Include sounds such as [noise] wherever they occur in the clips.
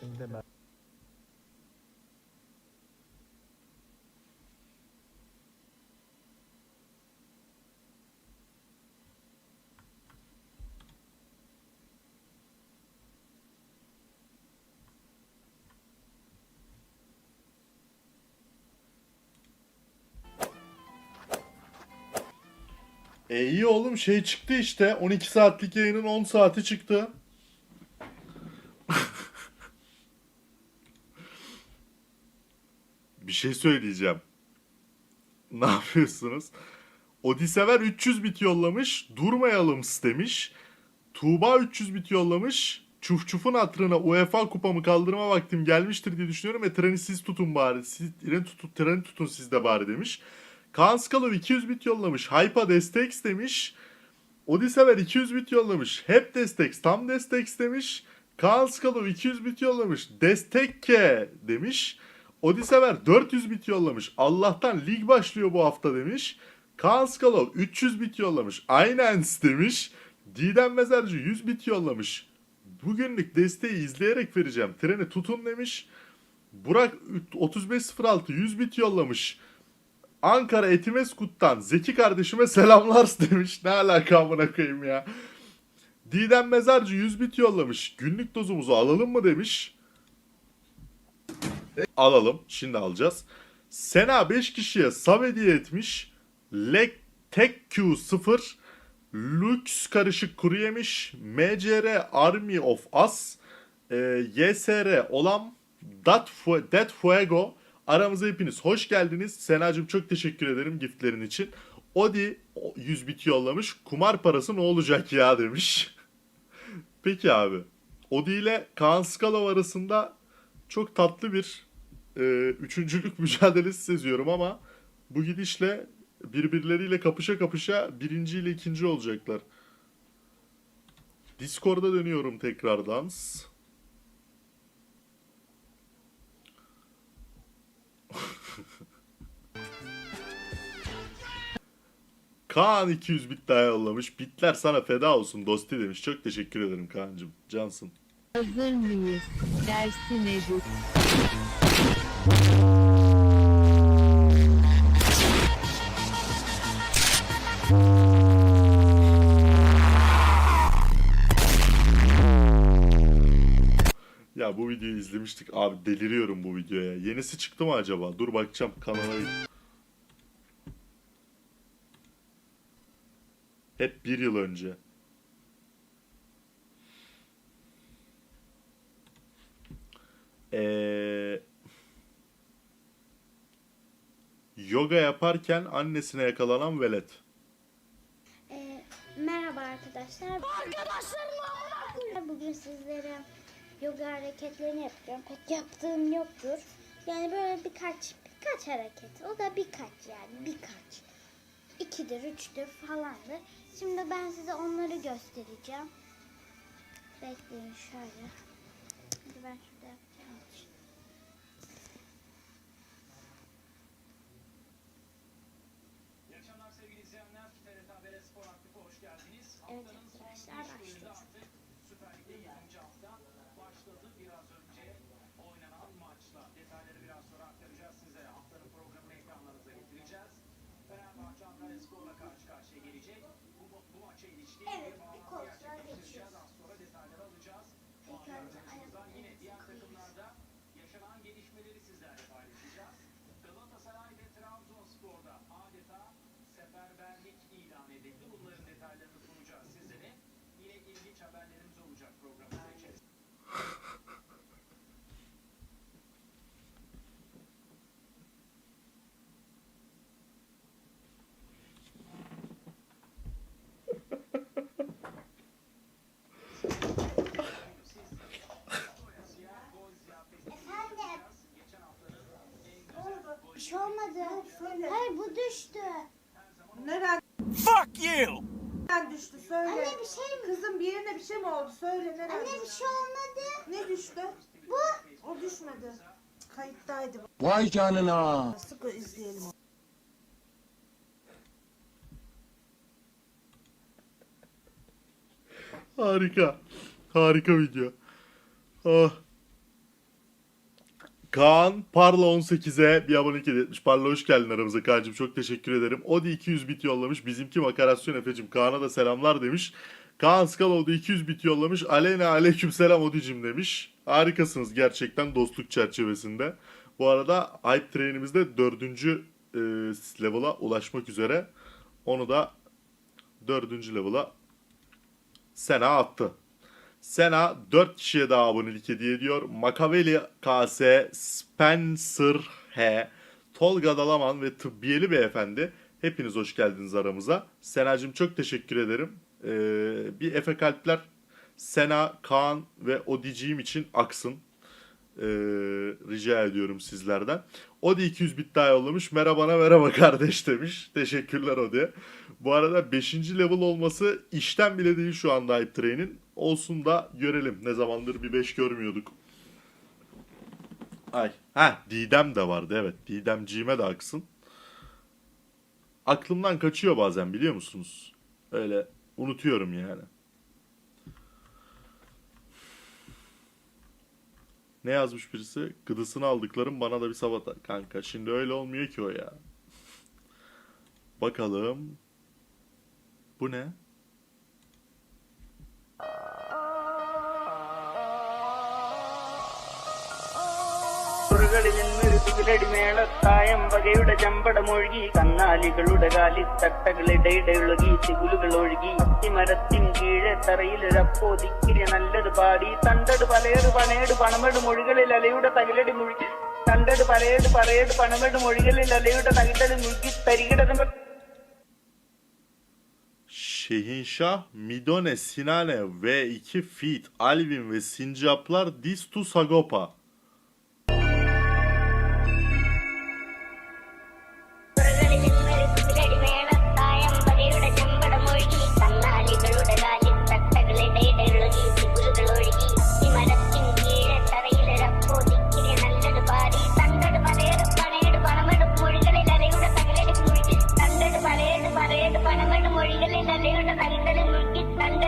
şimdi mi? E iyi oğlum şey çıktı işte 12 saatlik yayının 10 saati çıktı. Şey söyleyeceğim. Ne yapıyorsunuz? Odisever 300 bit yollamış. Durmayalım demiş. Tuğba 300 bit yollamış. Çuf çufun hatırına UEFA kupamı kaldırma vaktim gelmiştir diye düşünüyorum ve treni siz tutun bari. Siz, treni, tutun, treni tutun siz de bari demiş. Kaan Skalov 200 bit yollamış. Hypa Destex demiş. Odisever 200 bit yollamış. Hep Destex tam Destex demiş. Kaan Skalov 200 bit yollamış. Destekke demiş. Odisever 400 bit yollamış. Allah'tan lig başlıyor bu hafta demiş. Kaan Skalov 300 bit yollamış. Aynen demiş. Didem Mezarcı 100 bit yollamış. Bugünlük desteği izleyerek vereceğim. Treni tutun demiş. Burak 3506 100 bit yollamış. Ankara Etimeskut'tan Zeki kardeşime selamlar [laughs] demiş. Ne alaka amına koyayım ya. Didem Mezarcı 100 bit yollamış. Günlük dozumuzu alalım mı demiş. Alalım. Şimdi alacağız. Sena 5 kişiye sub hediye etmiş. Lek Tek Q0 Lux karışık kuru yemiş. MCR Army of Us e, YSR olan Dat Fu- Dead Fuego aramıza hepiniz hoş geldiniz. Senacığım çok teşekkür ederim giftlerin için. Odi o- 100 bit yollamış. Kumar parası ne olacak ya demiş. [laughs] Peki abi. Odi ile Kaan Skalov arasında çok tatlı bir e, üçüncülük [laughs] mücadelesi seziyorum ama bu gidişle birbirleriyle kapışa kapışa birinci ile ikinci olacaklar. Discord'a dönüyorum tekrardan. [laughs] Kaan 200 bit daha yollamış. Bitler sana feda olsun dosti demiş. Çok teşekkür ederim Kaan'cığım. Cansın. Hazır mıyız? Dersi nedir? Ya bu videoyu izlemiştik. Abi deliriyorum bu videoya. Yenisi çıktı mı acaba? Dur bakacağım kanala. Hep bir yıl önce. Ee, yoga yaparken annesine yakalanan velet. Ee, merhaba arkadaşlar. Arkadaşlarım Bugün sizlere yoga hareketlerini yapacağım. Pek yaptığım yoktur. Yani böyle birkaç birkaç hareket. O da birkaç yani birkaç. İkidir, üçtür falandır. Şimdi ben size onları göstereceğim. Bekleyin şöyle. Hadi ben şurada yapacağım. İyi akşamlar sevgili izleyenler. TRT Haber'e Spor Aktif'e hoş geldiniz. Evet arkadaşlar, başlıyoruz. Süper Lig'de 20. hafta başladı. Biraz önce oynanan maçla detayları biraz sonra aktaracağız sizlere. Haftanın programını ekranlarınıza getireceğiz. Fenerbahçe Antalya Spor'la karşı karşıya gelecek. Bu, bu maça ilişkin Evet, bir bağlantı gerçekleştireceğiz. Az sonra detayları alacağız. İlk önce haberlerimiz olacak programımız içerisinde. Efendim. Bir şey olmadı. Hayır bu düştü. Nereden Fuck you! düştü söyle. Anne bir şey mi? Kızım bir yerine bir şey mi oldu? Söyle nereden Anne bir şey olmadı. Ne düştü? Bu. O düşmedi. Kayıttaydı. Vay canına! Sık izleyelim onu. Harika. Harika video. Ah. Kaan Parla 18'e bir abonelik hediye. Parla hoş geldin aramıza Kaan'cığım çok teşekkür ederim. Odi 200 bit yollamış. Bizimki makarasyon Efe'cim Kaan'a da selamlar demiş. Kaan Skalov'da 200 bit yollamış. Aleyna aleyküm selam Odi'cim demiş. Harikasınız gerçekten dostluk çerçevesinde. Bu arada Hype Train'imizde dördüncü e, level'a ulaşmak üzere. Onu da dördüncü level'a Sena attı. Sena 4 kişiye daha abonelik hediye ediyor. Makaveli KS, Spencer H, Tolga Dalaman ve Tıbbiyeli Beyefendi. Hepiniz hoş geldiniz aramıza. Senacığım çok teşekkür ederim. Ee, bir Efe Kalpler Sena, Kaan ve Odiciğim için aksın. Ee, rica ediyorum sizlerden. Odi 200 bit daha yollamış. Merhabana merhaba kardeş demiş. Teşekkürler Odi. Bu arada 5. level olması işten bile değil şu anda Hype Train'in. Olsun da görelim. Ne zamandır bir 5 görmüyorduk. Ay. Ha Didem de vardı evet. Didemciğime de aksın. Aklımdan kaçıyor bazen biliyor musunuz? Öyle unutuyorum yani. Ne yazmış birisi? Gıdısını aldıklarım bana da bir sabata. Kanka şimdi öyle olmuyor ki o ya. Bakalım. Bu ne? ുകളിൽ മേളത്തായം വകയുടെ ചമ്പടമൊഴുകി കന്നാലികളുടെ കാലി തട്ടകളിടയിടയൊഴുകി തികുലുകൾ ഒഴുകി അത്തിമരത്തിൻ കീഴെ തറയിലൊരപ്പോ തിക്കിരി നല്ലത് പാടി തണ്ടട് പലയട് പണയട് പണമെട് മൊഴികളിൽ അലയുടെ തകിലടി മുഴുകി തണ്ടട് പലയട് പറയട് പണമെട് മൊഴികളിൽ അലയുടെ തകിലടി മുഴുകി തരികിട Şehinşah, Midone, Sinane ve iki Fit, Alvin ve Sincaplar Distu Sagopa.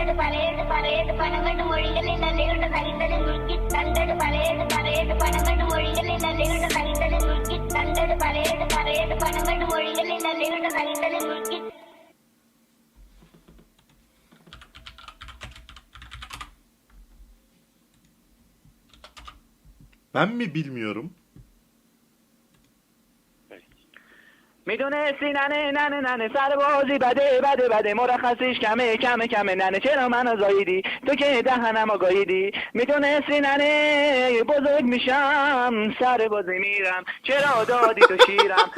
മുഴുകി തണ്ടട് പലയേട് പറയേട് പണമെട് മൊഴികളിൽ അലയുടെ തകിലടി മുഴുകി തണ്ടട് പലയേട് പറയേട് പണമെട് മൊഴികളിൽ അലയുടെ തകിലടി മുഴുകി തണ്ടട് പലയേട് പറയേട് പണമെട് മൊഴികളിൽ അലയുടെ തകിലടി മുഴുകി Ben mi bilmiyorum? می‌دونه سیننه ننه ننه سر بازی بده بده بده. مرخصیش کمه کمه کمه. ننه چرا منو زاییدی تو که دهنم گاییدی می‌دونه سیننه بزرگ میشم. سر بازی میرم. چرا دادی تو شیرم؟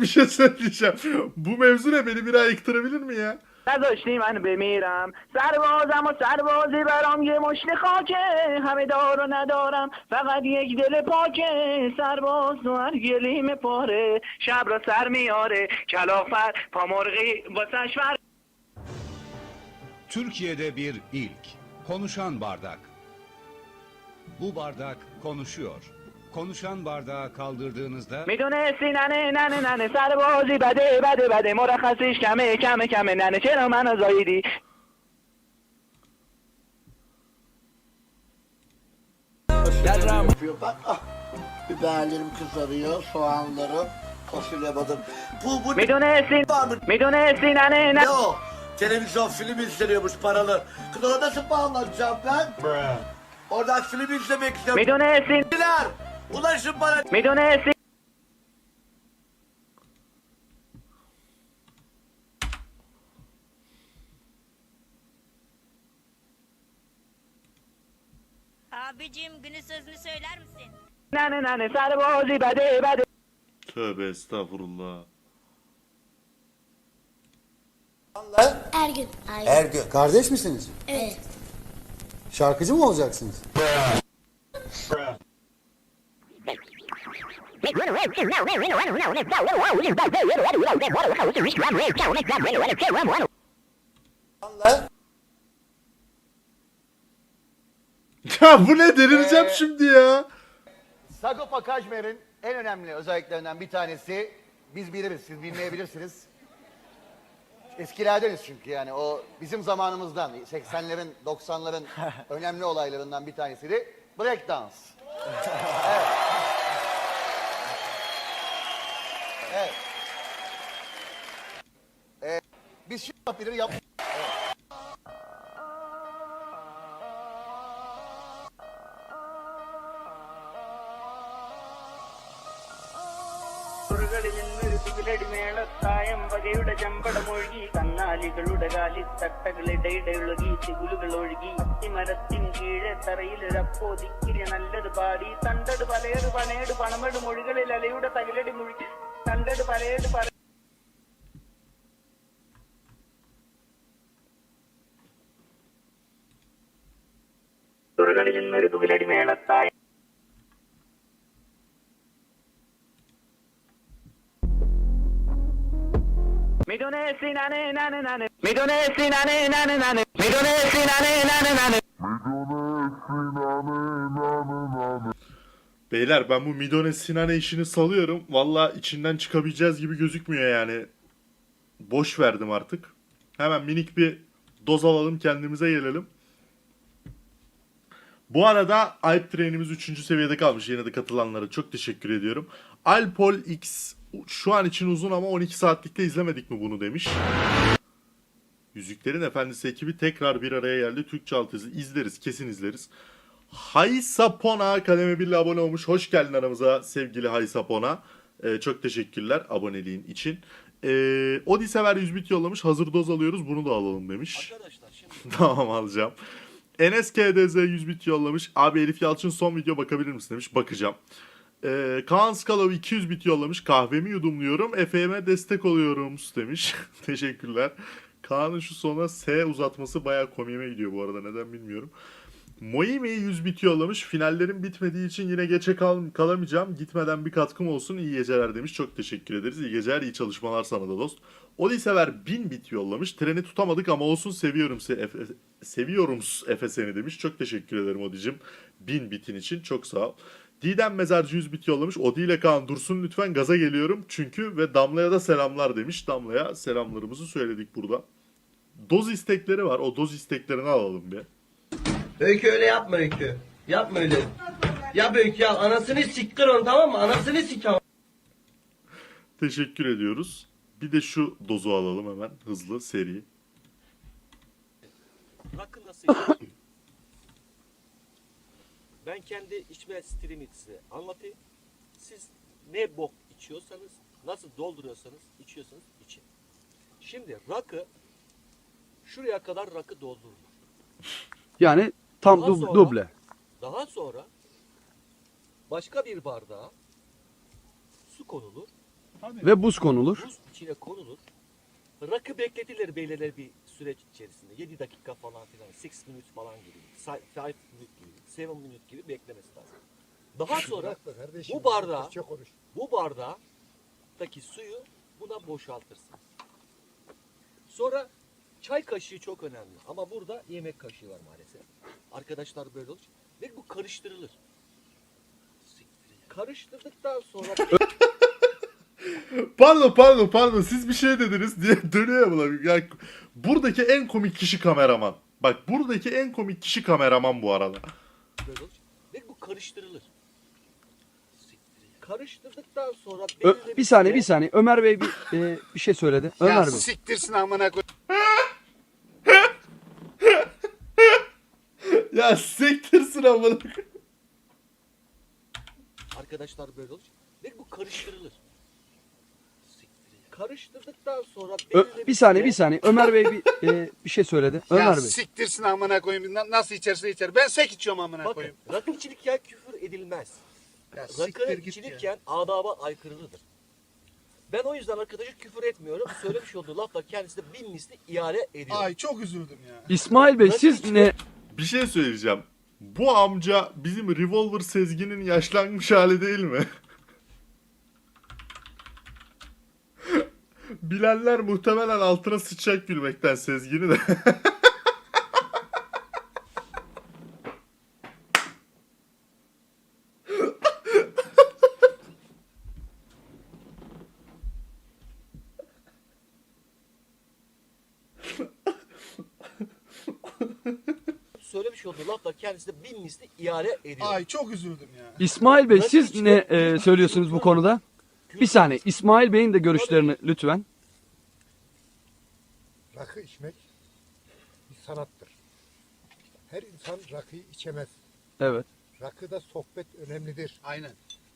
bir şey söyleyeceğim. Bu mevzu ne? Beni bir ay yıktırabilir ya? نذاشتی من بمیرم سربازم و سربازی برام یه مشت خاکه همه دار و ندارم فقط یک دل پاکه سرباز تو هر گلیم پاره شب را سر میاره کلافت پامرغی واسش فر Türkiye'de bir ilk. Konuşan bardak. Bu bardak konuşuyor. Konuşan bardağı kaldırdığınızda میدونستی ننه ننه ننه سربازی بده بده بده مرخصیش کمه کمه کمه ننه چرا منو زاییدی yapıyor. Bak ah. Biberlerim kızarıyor, soğanlarım, fasulye badım. Bu bu ne میدونستی var mı? میدونستی ننه Ne ننه o? Televizyon film izleniyormuş paralı. Kız ona nasıl bağlanacağım ben? Oradan film izlemek istiyorum. میدونستی Milyar, Ulaşın bana. Midone. Abicim günün sözünü söyler misin? Nane nane sarı bozi bade bade. Tövbe estağfurullah. Ergün. Ergün. Ergün. Kardeş misiniz? Evet. Şarkıcı mı olacaksınız? Ya bu ne? Delireceğim Ee, şimdi ya. Sagopa Kajmer'in en önemli özelliklerinden bir tanesi biz biliriz, siz bilmeyebilirsiniz. Eskilerdeniz çünkü yani o bizim zamanımızdan 80'lerin 90'ların [laughs] önemli olaylarından bir tanesiydi. Break dance. [laughs] Evet. Evet. Ee, biz şu yapıları yap തുകിലടിമേളത്തായം വകയുടെ ചമ്പടമൊഴുകി കന്നാലികളുടെ കാലിത്തട്ടകളിടയിടയൊഴുകി തികുലുകൾ ഒഴുകി അത്തിമരത്തിൻ കീഴെ തറയിലൊരപ്പോതിക്കിരി നല്ലത് പാടി തണ്ടട് പലയട് പണേട് പണമെട് മൊഴികളിൽ അലയുടെ തകിലടി മുഴുകി കണ്ടിട്ട് പലയിട്ട് പറ കളിൽ നിന്നൊരു തുലടി മേളത്തായ. മിഥുനേശി നാനേ നാന നാന. മിഥുനേശി നാനേ നാന നാന. മിഥുനേശി നാനേ നാന നാന. മിഥുനേശി നാനേ Beyler ben bu Midone Sinane işini salıyorum. Valla içinden çıkabileceğiz gibi gözükmüyor yani. Boş verdim artık. Hemen minik bir doz alalım kendimize gelelim. Bu arada Alp trenimiz 3. seviyede kalmış. Yine de katılanlara çok teşekkür ediyorum. Alpol X şu an için uzun ama 12 saatlikte izlemedik mi bunu demiş. Yüzüklerin Efendisi ekibi tekrar bir araya geldi. Türkçe altyazı izleriz. Kesin izleriz. Haysapona kademe 1 ile abone olmuş. Hoş geldin aramıza sevgili Haysapona. Ee, çok teşekkürler aboneliğin için. Ee, Odi Sever 100 bit yollamış. Hazır doz alıyoruz bunu da alalım demiş. [laughs] tamam alacağım. Enes KDZ 100 bit yollamış. Abi Elif Yalçın son video bakabilir misin demiş. Bakacağım. Ee, Kaan Skalov 200 bit yollamış. Kahvemi yudumluyorum. Efe'me destek oluyorum demiş. [laughs] Teşekkürler. Kaan'ın şu sona S uzatması bayağı komiğime gidiyor bu arada. Neden bilmiyorum. Moimi 100 bit yollamış. Finallerin bitmediği için yine geçe kal kalamayacağım. Gitmeden bir katkım olsun. İyi geceler demiş. Çok teşekkür ederiz. İyi geceler, iyi çalışmalar sana da dost. Odi Sever 1000 bit yollamış. Treni tutamadık ama olsun seviyorum se Efe, seviyorum Efe seni demiş. Çok teşekkür ederim Odi'cim. 1000 bitin için çok sağ ol. Didem Mezarcı 100 bit yollamış. Odi ile Kaan dursun lütfen gaza geliyorum. Çünkü ve Damla'ya da selamlar demiş. Damla'ya selamlarımızı söyledik burada. Doz istekleri var. O doz isteklerini alalım bir. Öykü öyle yapma Öykü. Yapma öyle. Yap Öykü ya. Anasını siktir onu tamam mı? Anasını sik ama. Teşekkür ediyoruz. Bir de şu dozu alalım hemen hızlı seri. Rakı nasıl? Ben kendi içme stilimi size anlatayım. Siz ne bok içiyorsanız, nasıl dolduruyorsanız, içiyorsanız için. Şimdi rakı şuraya kadar rakı doldurulur. Yani tam Daha dub- sonra- duble. Daha sonra başka bir bardağa su konulur. Ve buz konulur. Buz içine konulur. Rakı bekletilir belirli bir süreç içerisinde. 7 dakika falan filan. 6 minutes falan gibi. 5 minute gibi. 7 minute gibi beklemesi lazım. Daha sonra bu bardağı bu bardaktaki suyu buna boşaltırsınız. Sonra çay kaşığı çok önemli. Ama burada yemek kaşığı var maalesef. Arkadaşlar böyle olur. Ve bu karıştırılır. Karıştırdıktan sonra Pardon pardon pardon siz bir şey dediniz diye [laughs] dönüyor ya buna. Yani buradaki en komik kişi kameraman. Bak buradaki en komik kişi kameraman bu arada. böyle olur. Ve bu karıştırılır. Karıştırdıktan sonra Ö- belirli bir saniye bir saniye. Ömer Bey bir, e, bir şey söyledi. Ömer Bey. siktirsin amına koy. [laughs] Ya sektirsin amına. Arkadaşlar böyle olur. Ve bu karıştırılır. Karıştırdıktan sonra Ö- belirli bir saniye bir saniye. Ömer Bey bir, e, bir şey söyledi. [laughs] Ömer Bey. siktirsin amına koyayım. Na- Nasıl içerse içer. Ben sek içiyorum amına Bakın koyayım. rakı içilirken küfür edilmez. Ya Rakı siktir git ya. içilirken adaba aykırıdır. Ben o yüzden arkadaşa küfür etmiyorum. Söylemiş olduğu lafla kendisine bin misli iade ediyorum. Ay çok üzüldüm ya. İsmail Bey siz ne? Bir şey söyleyeceğim. Bu amca bizim Revolver Sezgin'in yaşlanmış hali değil mi? [laughs] Bilenler muhtemelen altına sıçacak gülmekten Sezgin'i de. [laughs] olduğu laflar kendisine bin misli iade ediyor. Ay çok üzüldüm ya. İsmail Bey siz ne e, söylüyorsunuz bu konuda? Bir saniye İsmail Bey'in de görüşlerini lütfen. Rakı içmek bir sanattır. Her insan rakıyı içemez. Evet. Rakıda sohbet önemlidir. Aynen.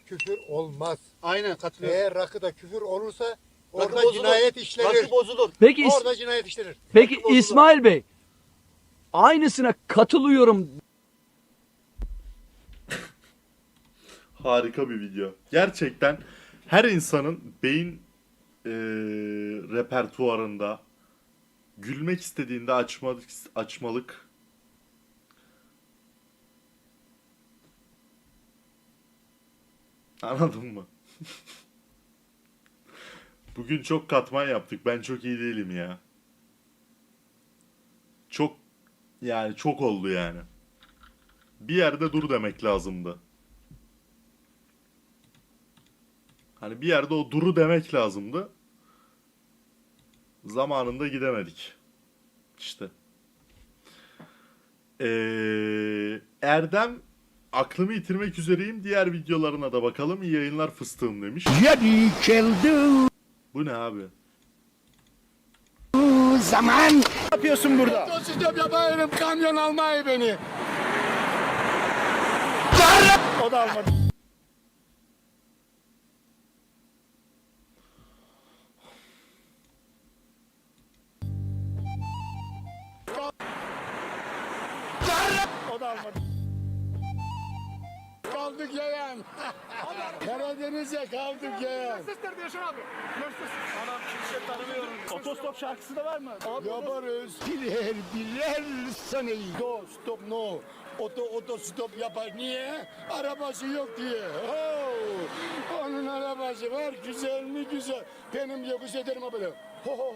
Küfür olmaz. Aynen katılıyorum. Eğer rakıda küfür olursa orada bozulur. cinayet işlenir. Rakı bozulur. Peki İs- Orada cinayet işlenir. Peki İsmail Bey aynısına katılıyorum Harika bir video. Gerçekten her insanın beyin eee, repertuarında gülmek istediğinde açmalık, açmalık [laughs] Anladın mı? Bugün çok katman yaptık. Ben çok iyi değilim ya. Çok yani çok oldu yani. Bir yerde dur demek lazımdı. Hani bir yerde o duru demek lazımdı. Zamanında gidemedik. İşte. Ee, Erdem aklımı yitirmek üzereyim. Diğer videolarına da bakalım. İyi yayınlar fıstığım demiş. Bu ne abi? Zaman. Ne yapıyorsun burada? Otostop yapayım kamyon almayı beni. O da almadı. O da almadı. Kaldık yayan. Karadeniz'e kaldık yayan. Sesler diyorsun abi. Anam kimse tanımıyorum. Otostop şarkısı da var mı? Yaparız. Birer birer seneyi. Do stop no. Oto otostop yapar. Niye? Arabası yok diye. Oh, onun arabası var. Güzel mi güzel. Benim yokuş ederim böyle. Ho ho.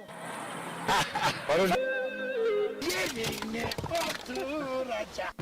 Yerine oturacak.